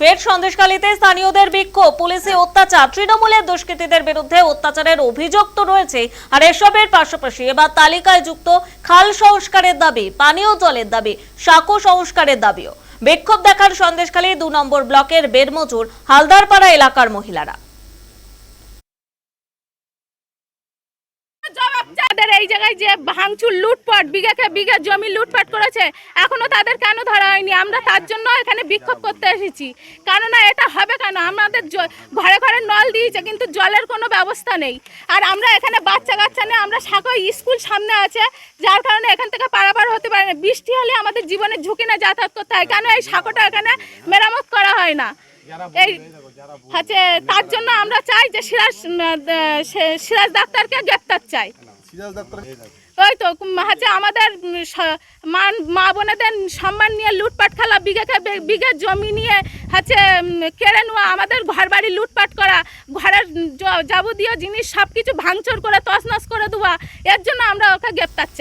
ফের সন্দেশকালীতে স্থানীয়দের বিক্ষোভ। পুলিশে অত্যাচার। তৃণমূলের দুষ্কৃতীদের বিরুদ্ধে অত্যাচারের অভিযোগ তো রয়েছে, আর এসবের পাশাপাশি এবার তালিকায় যুক্ত খাল সংস্কারের দাবি, পানীয় জলের দাবি, সাঁকো সংস্কারের দাবিও। বিক্ষোভ দেখার সন্দেশকালী দু নম্বর ব্লকের বেরমজুর, হালদারপাড়া এলাকার মহিলারা জবাব তাদের এই জায়গায় যে ভাঙচুর লুটপাট বিঘাকে বিঘা জমি লুটপাট করেছে, এখনও তাদের কেন ধরা হয়নি? আমরা তার জন্য এখানে বিক্ষোভ করতে এসেছি। কেননা এটা হবে কেন? আমাদের ঘরে ঘরে নল দিয়েছে, কিন্তু জলের কোনো ব্যবস্থা নেই। আর আমরা এখানে বাচ্চা কাচ্চা নিয়ে আমরা সাঁকো স্কুল সামনে আছে, যার কারণে এখান থেকে পারাপার হতে পারে না। বৃষ্টি হলে আমাদের জীবনের ঝুঁকি না যাতায়াত করতে হয়। কেন এই সাঁকোটা এখানে মেরামত করা হয় না? এই হচ্ছে তার জন্য আমরা চাই যে সিরাজ সিরাজ ডাক্তারকে গ্রেপ্তার চাই। ওই তো হচ্ছে আমাদের মান মা বোনেদের সম্মান নিয়ে লুটপাট খেলা বিঘাকে বিঘা জমি নিয়ে হচ্ছে কেড়ে নেওয়া আমাদের ঘর বাড়ি লুটপাট করা ঘরের যাবতীয় জিনিস সব কিছু ভাঙচুর করে তছনছ করে দেওয়া এর জন্য আমরা ওকে গ্রেপ্তার চাই।